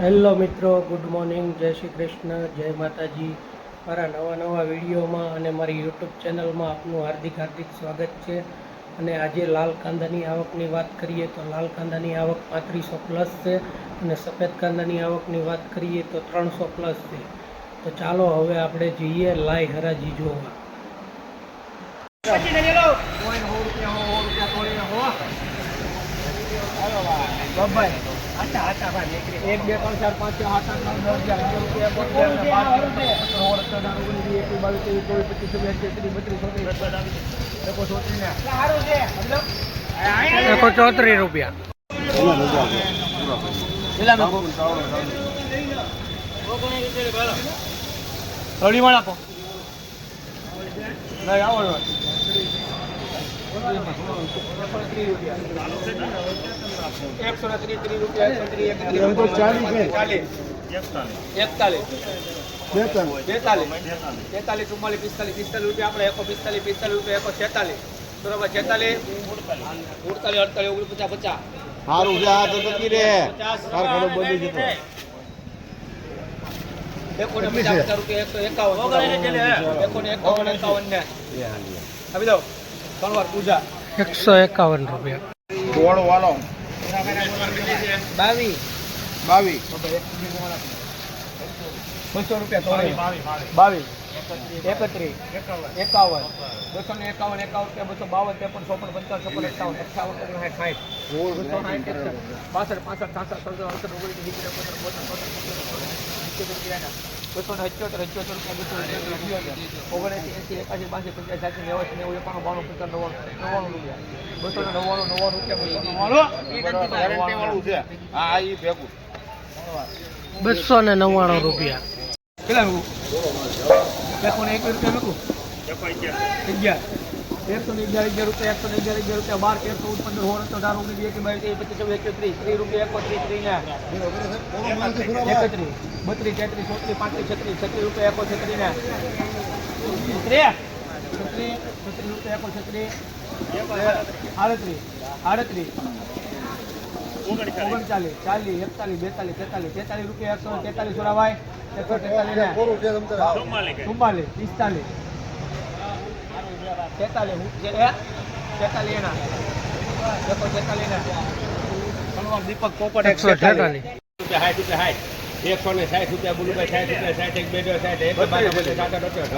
Hello મિત્રો good morning જય શ્રી કૃષ્ણ જય માતાજી. મારા નવા નવા વિડીયોમાં અને મારી યુટ્યુબ ચેનલમાં આપનું હાર્દિક હાર્દિક સ્વાગત છે. અને આજે લાલ કાંદાની આવકની વાત કરીએ તો લાલ કાંદાની આવક પાંત્રીસો પ્લસ છે અને સફેદ કાંદાની આવકની વાત કરીએ તો ત્રણસો પ્લસ છે. તો ચાલો હવે આપણે જઈએ લાઈ હરાજી જોવા. એક બે ત્રણ ચાર પાંચ આઠ ત્રીસ બત્રીસ ચોત્રીસ રૂપિયા થોડી વાર આપો નહીં આવો એકસો ને ત્રીસ ત્રીસ રૂપિયા એકસો એકતાલીસ બેતાલીસ ચુમ્માલીસ પિસ્તાલીસ પિસ્તાલીસ રૂપિયા આપણે એકો પિસ્તાલીસ પિસ્તાલીસ રૂપિયા એકો છેતાલીસ બરોબર છેતાલીસ ઉડતાલીસ અડતાલીસ ઓગણપચાસ પચાસ સારું છે આ તો નથી રે કારખાનો બંધ જતો એકોને પચાસ પચાસ રૂપિયા એકસો એકાવન એકોને એકાવન એકાવન ને આપી પૂજા એકસો એકાવન રૂપિયા ગોળ વાળો બાવીસ બાવીસ બસો રૂપિયા તોડી બાવીસ એકત્રીસ એકાવન બસો ને એકાવન એકાવન રૂપિયા બસો બાવન ત્રેપન ચોપન પંચાવન છપ્પન એકાવન અઠાવન ઓગણસાઠ સાઠ બસો સાઠ બાસઠ પાસઠ સાસઠ સડસઠ અડસઠ ઓગણીસ સિત્તેર પંદર બોતેર ચોતેર બસો ને બસો અઠ્યોતર ઓગણએંસી એંસી એકાસી બાસી પંચાસી સાતસી નેવાસી નેવું એકાણું બાણું પચાસ નવ્વાણું નવ્વાણું રૂપિયા. બસો ને નવ્વાણું નવ્વાણું રૂપિયા બસો ને નવ્વાણું રૂપિયા કેટલા મૂકું? એકવીસ રૂપિયા મૂકું? અગિયાર. એકસો ને અગિયાર અગિયાર રૂપિયા એકસો ને અગિયાર અગિયાર રૂપિયા બાર તેર ચૌદ પંદર સોળ તો અઢાર ઓગણીસ એક બાવીસ ત્રેવીસ પચીસ ત્રીસ ત્રીસ રૂપિયા એકોત્રીસ ત્રીસ એકત્રીસ બત્રીસ તેત્રીસ ચોત્રીસ પાંત્રીસ છત્રીસ છત્રીસ રૂપિયા એકો છત્રીસ ને. છત્રીસ છત્રીસ રૂપિયા એકો છત્રીસ આડત્રીસ આડત્રીસ ઓગણચાલીસ ચાલીસ એકતાલીસ બેતાલીસ તેતાલીસ તેતાલીસ રૂપિયા એકસો તેતાલીસ સોળાભાઈ એકસો તેતાલીસ ચુમ્માલીસ પિસ્તાલીસ. તેતાલીસ તેતાલીસ એના. એકસો તેતાલીસ ને દીપક પોપટ એક એકસો રૂપિયા સાઠ રૂપિયા સાઠ. એકસો ને સાઠ રૂપિયા બોલુભાઈ સાઠ રૂપિયા સાઠ એક બે સાઠ એક રૂપિયા રૂપિયા,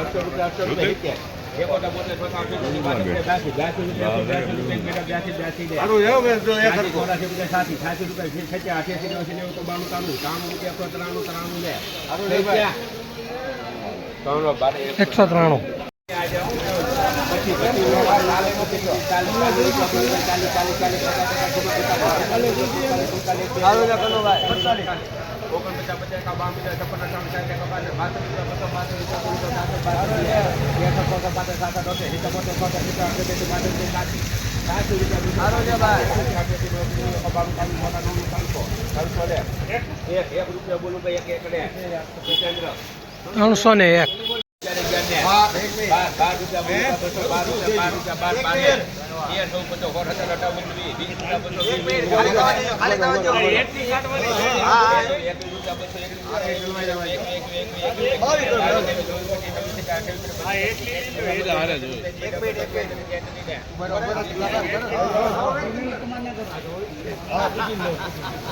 એકસો ત્રાણું, ઓગણપચાસ, પચાસ, એકાવન, બાવન, પચાસ, છપ્પન, અઠ્ઠાવન, સાઠ, એકાવન, બાસઠ, બાસઠ રૂપિયા, પચાસ, બાસઠ રૂપિયા, ત્રણસો, સાસઠ, બાસઠ રૂપિયા, ત્રેસઠ, ચોસઠ, પાંસઠ, સાસઠ, અઠ્ઠાસી, સિત્તેર, બોતેર, ચોસઠ, સિત્તેર, અઠ્યાસી, બેસી, બાસઠ, ત્રેસઠ, સાસી. સાસી રૂપિયા, રૂપિયા ત્રણસો ને એક બાર બાર રૂપિયા બોલું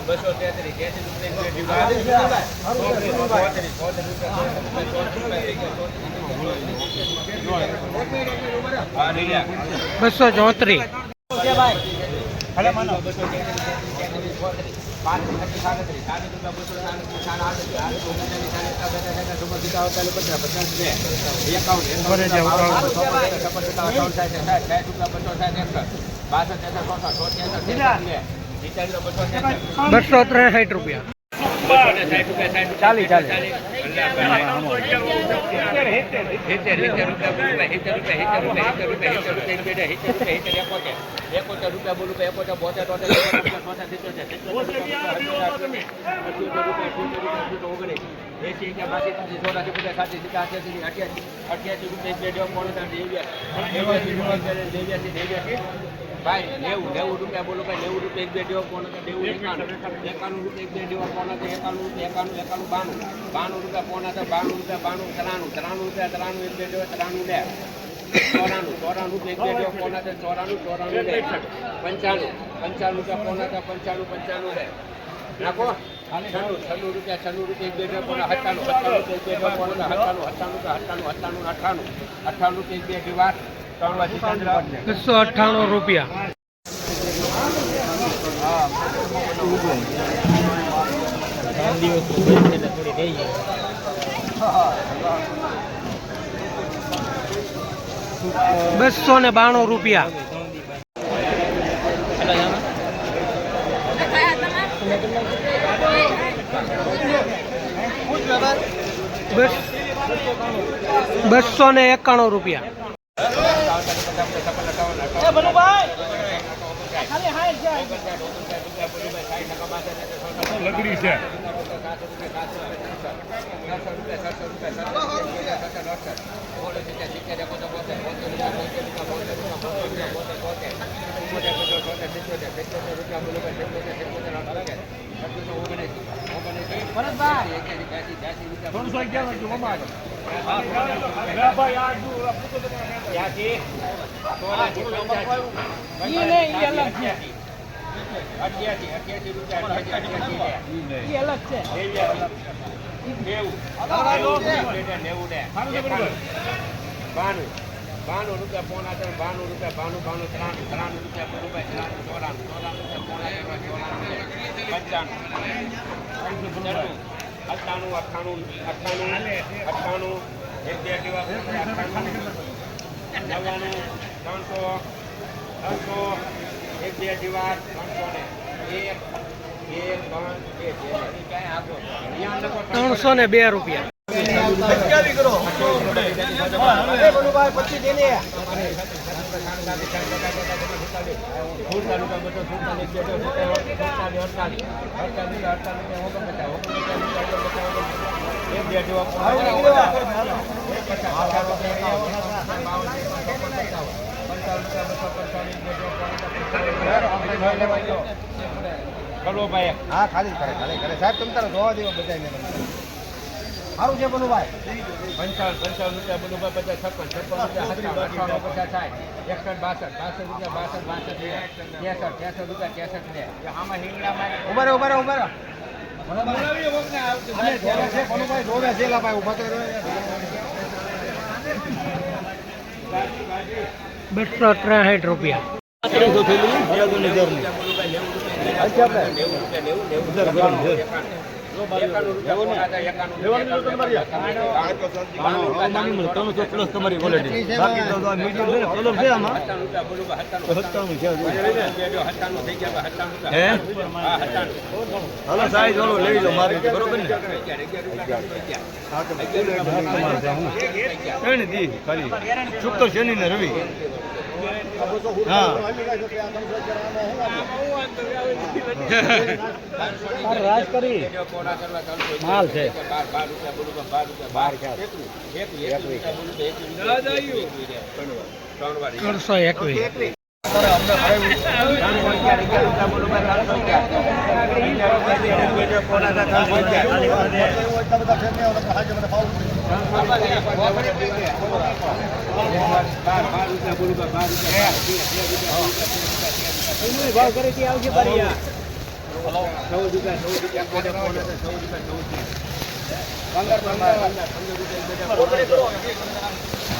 બસો તેત્રીસ તેત્રીસ રૂપિયા બસો ચોત્રીસ. બસો ત્રેસઠ રૂપિયા. ચાલી ચાલી. રૂપિયા બોલું એકોતેર બોતેર તોતેર ચોસઠ સિત્તોતેર ઓગણીસ એસી રૂપિયા બે ડેવ પોણો નેવ્યાસી નેવ્યાસી નેવ્યાસી નેવ્યાસી ભાઈ, નેવું નેવું રૂપિયા બોલો ભાઈ, નેવું રૂપિયા એક બે દેવા કોણ હતા, નેવું એકાણું. એકાણું રૂપિયા એક બે દેવા કોણ હતા, એકાણું રૂપિયા, એકાણું એકાણું, બાણું. બાણું રૂપિયા કોણ હતા, બાણું રૂપિયા, બાણું, ત્રાણું. ત્રાણું રૂપિયા, ત્રાણું એક બે દેવા, ત્રાણું બે. ચોરાણું ચોરાણું રૂપિયા એક બે દેવા કોણ હતા, ચોરાણું ચોરાણું બે. પંચાણું પંચાણું રૂપિયા કોણ હતા, પંચાણું પંચાણું બે. નાખો છન્નું છન્નું રૂપિયા છન્નું રૂપિયા એક બે દેવા કોણ હત્તાણું હત્તાણું એક દેવા અઠ્ઠાણું. અઠ્ઠાણું રૂપિયા એક બે જીતેન્દ્ર બસો અઠ્ઠાણું રૂપિયા. બસો ને બાણું રૂપિયા. બસો ને એકાણું રૂપિયા. લગડી છે. ત્રણસો અગિયાર ભાઈ આ અઠ્યાસી અઠ્યાસી રૂપિયા પોણા ત્રણ રૂપિયા ત્રાણું ત્રાણું રૂપિયા રૂપિયા ત્રાણું ચોરાણું ચોરાણું રૂપિયા પોણા ત્રણ એક બે નવ્વાણું ત્રણસો ત્રણસો એક બે જેવા ત્રણસો ને એક એક ત્રણ બે ક્યાંય ત્રણસો ને બે રૂપિયા હા ખાલી કરે ખાલી કરે. સાહેબ તમે તારે જોવા દેવા બધાને સારું છે બનુભાઈ? પંચાવન પંચાવન રૂપિયા બધું ભાઈ પચાસ છપ્પન છપ્પન રૂપિયા પચાસ થાય એકસઠ બાસઠ બાસઠ રૂપિયા બાસઠ બાસઠ ત્રેસઠ ત્રેસઠ રૂપિયા ત્રેસઠ લે આમાં હિંગણામાં ઊભા રહો ઊભા ઊભા રહો. બનુભાઈ જોવે છે બનુભાઈ જોવે છે લા ભાઈ ઊભા રહો. બસો ત્રેસઠ રૂપિયા. થયેલી નેવું હજારની અચ્છા આપણે નેવું રૂપિયા નેવું નેવું હજાર ગરમ છે. એકાણું રૂપિયા એકાણું લેવાનું તો તમારી ત્રણસો પ્લસ તમારી ક્વોલિટી બાકી તો આ મીડિયમ છે ને કલર છે આમાં સત્તાણું રૂપિયા બોલું સત્તાણું તો સત્તાણું છે હજુ. સત્તાણું થઈ ગયા સત્તાણું હે રૂપિયા હા હાલો લઈ લો મારે બરોબર ને ખાલી શુક્ર શનિ ને રવિ રાજ કરી માલ છે. બાર બાર રૂપિયા બોલું બાર રૂપિયા બાર એકવીસ એકવીસ એકવીસ રૂપિયા બોલું તો એકવીસ ત્રણ વાર ત્રણસો એકવીસ ત્રણસો ત્રેવીસ રૂપિયા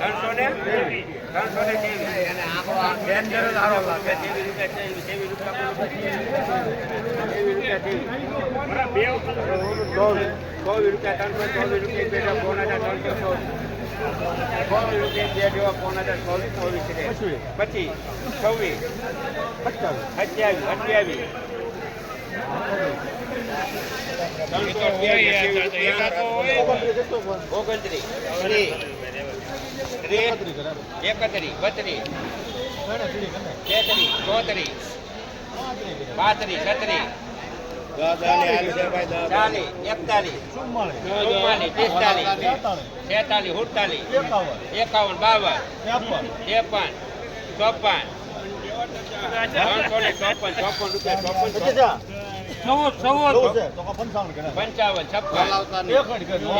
ત્રણસો ને ત્રણસો ને ચોવીસ રૂપિયા ત્રણસો ચોવીસ રૂપિયા બે હજાર ત્રણસો ચોવીસ ચોવીસ રૂપિયા બે જેવા ફોન હજાર ચોવીસ ચોવીસ છે પછી છવ્વીસ અઠ્યાવીસ ત્રણસો ઓગણત્રીસ ત્રીસ ત્રીસ એકત્રીસ બત્રીસ તેત્રીસ ચોત્રીસ પાંત્રીસ છત્રીસ ચાલીસ એકતાલીસ ચુમ્માલીસ પિસ્તાલીસ છેતાલીસ સુડતાલીસ એકાવન બાવન ત્રેપન ચોપન પંચાવન છપ્પન.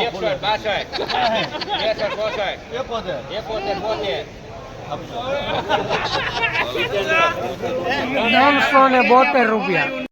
એકસઠ બાસઠ. ત્રેસઠ ચોસઠ એકોતેર. બોતેર. નવસો ને બોતેર રૂપિયા.